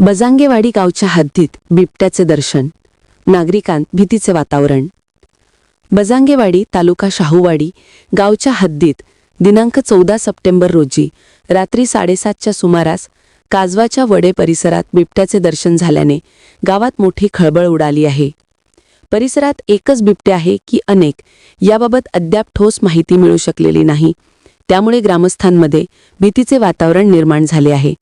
बजांगेवाडी गावच्या हद्दीत बिबट्याचे दर्शन नागरिकांत भीतीचे वातावरण. बजांगेवाडी तालुका शाहूवाडी गावच्या हद्दीत दिनांक चौदा सप्टेंबर रोजी रात्री साडेसातच्या सुमारास काजवाच्या वडे परिसरात बिबट्याचे दर्शन झाल्याने गावात मोठी खळबळ उडाली आहे. परिसरात एकच बिबटे आहे की अनेक याबाबत अद्याप ठोस माहिती मिळू शकलेली नाही. त्यामुळे ग्रामस्थांमध्ये भीतीचे वातावरण निर्माण झाले आहे.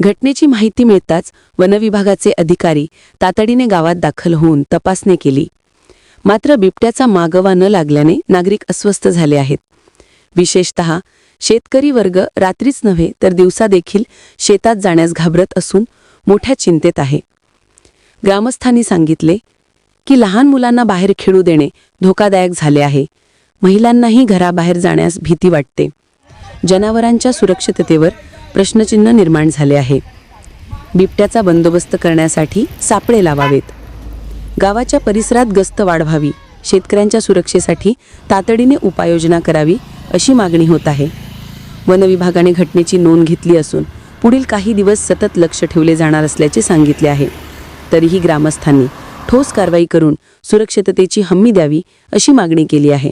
घटनेची माहिती मिळताच वनविभागाचे अधिकारी तातडीने गावात दाखल होऊन तपासणी केली. मात्र बिबट्याचा मागवा न लागल्याने नागरिक अस्वस्थ झाले आहेत. विशेषतः शेतकरी वर्ग रात्रीच नव्हे तर दिवसा देखील शेतात जाण्यास घाबरत असून मोठ्या चिंतेत आहे. ग्रामस्थांनी सांगितले की लहान मुलांना बाहेर खेळू देणे धोकादायक झाले आहे. महिलांनाही घराबाहेर जाण्यास भीती वाटते. जनावरांच्या सुरक्षिततेवर प्रश्नचिन्ह निर्माण झाले आहे. बिबट्याचा बंदोबस्त करण्यासाठी सापळे लावावेत. गावाच्या परिसरात गस्त वाढवावी शेतकऱ्यांच्या सुरक्षेसाठी तातडीने उपाययोजना करावी अशी मागणी होत आहे. वनविभागाने घटनेची नोंद घेतली असून पुढील काही दिवस सतत लक्ष ठेवले जाणार असल्याचे सांगितले आहे. तरीही ग्रामस्थांनी ठोस कारवाई करून सुरक्षिततेची हमी द्यावी अशी मागणी केली आहे.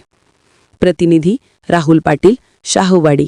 प्रतिनिधी राहुल पाटील शाहूवाडी.